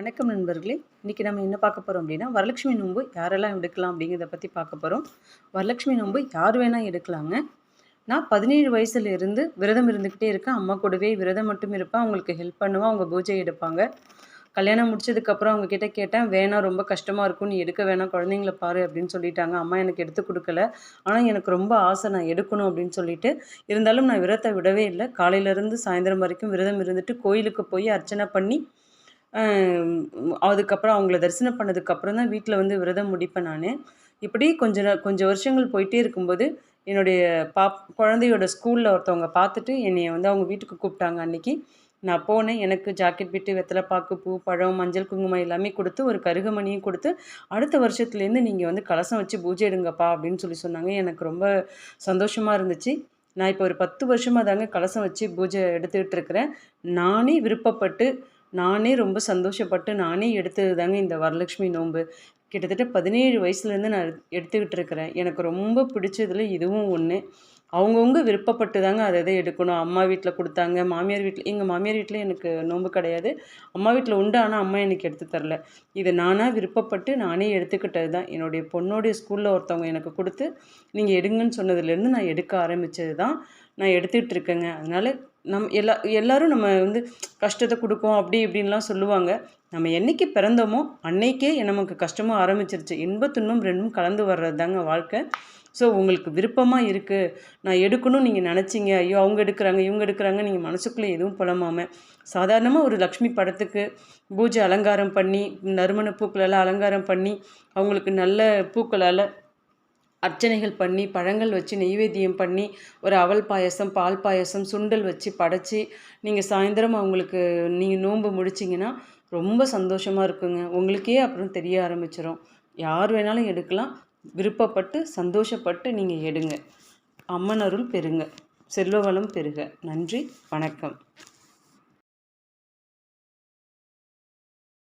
வணக்கம் நண்பர்களே. இன்றைக்கி நம்ம என்ன பார்க்க போகிறோம் அப்படின்னா வரலட்சுமி நோன்பு யாரெல்லாம் எடுக்கலாம் அப்படிங்கிறத பற்றி பார்க்க போகிறோம் வரலட்சுமி நோன்பு யார் வேணால் எடுக்கலாங்க. நான் பதினேழு வயசுல இருந்து விரதம் இருந்துக்கிட்டே இருக்கேன். அம்மா கூடவே விரதம் மட்டும் இருப்பேன். அவங்களுக்கு ஹெல்ப் பண்ணுவேன். அவங்க பூஜை எடுப்பாங்க. கல்யாணம் முடிச்சதுக்கப்புறம் அவங்க கிட்ட கேட்டேன் வேணாம் ரொம்ப கஷ்டமாக இருக்கும். நீ எடுக்க வேணாம். குழந்தைங்கள பாரு அப்படின்னு சொல்லிட்டாங்க. அம்மா எனக்கு எடுத்து கொடுக்கல. ஆனால் எனக்கு ரொம்ப ஆசை நான் எடுக்கணும் அப்படின்னு சொல்லிட்டு இருந்தாலும் நான் விரதத்தை விடவே இல்லை. காலையிலேருந்து சாயந்தரம் வரைக்கும் விரதம் இருந்துட்டு கோயிலுக்கு போய் அர்ச்சனை பண்ணி அதுக்கப்புறம் அவங்கள தரிசனம் பண்ணதுக்கப்புறம் தான் வீட்டில் வந்து விரதம் முடிப்பேன் நான். இப்படி கொஞ்ச கொஞ்சம் வருஷங்கள் போயிட்டே இருக்கும்போது என்னுடைய பாப் குழந்தையோட ஸ்கூலில் ஒருத்தவங்க பார்த்துட்டு என்னை வந்து அவங்க வீட்டுக்கு கூப்பிட்டாங்க அன்னைக்கு. நான் போனேன் எனக்கு ஜாக்கெட் பிட்டு வெத்தலைப்பாக்கு பூ பழம் மஞ்சள் குங்குமம் எல்லாமே கொடுத்து ஒரு கருகமணியும் கொடுத்து அடுத்த வருஷத்துலேருந்து நீங்கள் வந்து கலசம் வச்சு பூஜை எடுங்கப்பா அப்படின்னு சொல்லி சொன்னாங்க. எனக்கு ரொம்ப சந்தோஷமாக இருந்துச்சு. நான் இப்போ ஒரு பத்து வருஷமாக தாங்க கலசம் வச்சு பூஜை எடுத்துக்கிட்டு இருக்கிறேன். நானே விருப்பப்பட்டு நானே ரொம்ப சந்தோஷப்பட்டு நானே எடுத்தது தாங்க இந்த வரலட்சுமி நோன்பு. கிட்டத்தட்ட பதினேழு வயசுலேருந்து நான் எடுத்துக்கிட்டு இருக்கிறேன். எனக்கு ரொம்ப பிடிச்சதில் இதுவும் ஒன்று அவங்கவுங்க விருப்பப்பட்டு தாங்க அதை இதை எடுக்கணும். அம்மா வீட்டில் கொடுத்தாங்க மாமியார் வீட்டில் எங்கள் மாமியார் வீட்டில் எனக்கு நோன்பு கிடையாது. அம்மா வீட்டில் உண்டு ஆனால் அம்மா எனக்கு எடுத்து தரல. இது நானாக விருப்பப்பட்டு நானே எடுத்துக்கிட்டது தான். என்னுடைய பொண்ணோடைய ஸ்கூலில் ஒருத்தவங்க எனக்கு கொடுத்து நீங்கள் எடுங்கன்னு சொன்னதுலேருந்து நான் எடுக்க ஆரம்பித்தது தான். நான் எடுத்துக்கிட்டு இருக்கேங்க. அதனால் நம் எல்லா எல்லாரும் நம்ம வந்து கஷ்டத்தை கொடுப்போம் அப்படி இப்படின்லாம் சொல்லுவாங்க. நம்ம என்னைக்கு பிறந்தோமோ அன்னைக்கே நமக்கு கஷ்டமும் ஆரம்பிச்சிருச்சு. இன்பத்துன்னும் ரெண்டும் கலந்து வர்றது தாங்க வாழ்க்கை. ஸோ உங்களுக்கு விருப்பமாக இருக்குது நான் எடுக்கணும்னு நீங்கள் நினச்சிங்க. ஐயோ அவங்க எடுக்கிறாங்க இவங்க எடுக்கிறாங்க நீங்கள் மனசுக்குள்ளே எதுவும் புலமாமல் சாதாரணமாக ஒரு லக்ஷ்மி படத்துக்கு பூஜை அலங்காரம் பண்ணி நறுமண பூக்களெல்லாம் அலங்காரம் பண்ணி அவங்களுக்கு நல்ல பூக்களால் அர்ச்சனைகள் பண்ணி பழங்கள் வச்சு நெய்வேத்தியம் பண்ணி ஒரு அவல் பாயசம் பால் பாயசம் சுண்டல் வச்சு படைச்சி நீங்கள் சாயந்தரம் அவங்களுக்கு நீங்கள் நோன்பு முடிச்சிங்கன்னா ரொம்ப சந்தோஷமாக இருக்குங்க. உங்களுக்கே அப்புறம் தெரிய ஆரம்பிச்சிடும் யார் வேணாலும் எடுக்கலாம். விருப்பப்பட்டு சந்தோஷப்பட்டு நீங்கள் எடுங்க. அம்மன் அருள் பெறுங்க. செல்வ வளம் பெறுக. நன்றி வணக்கம்.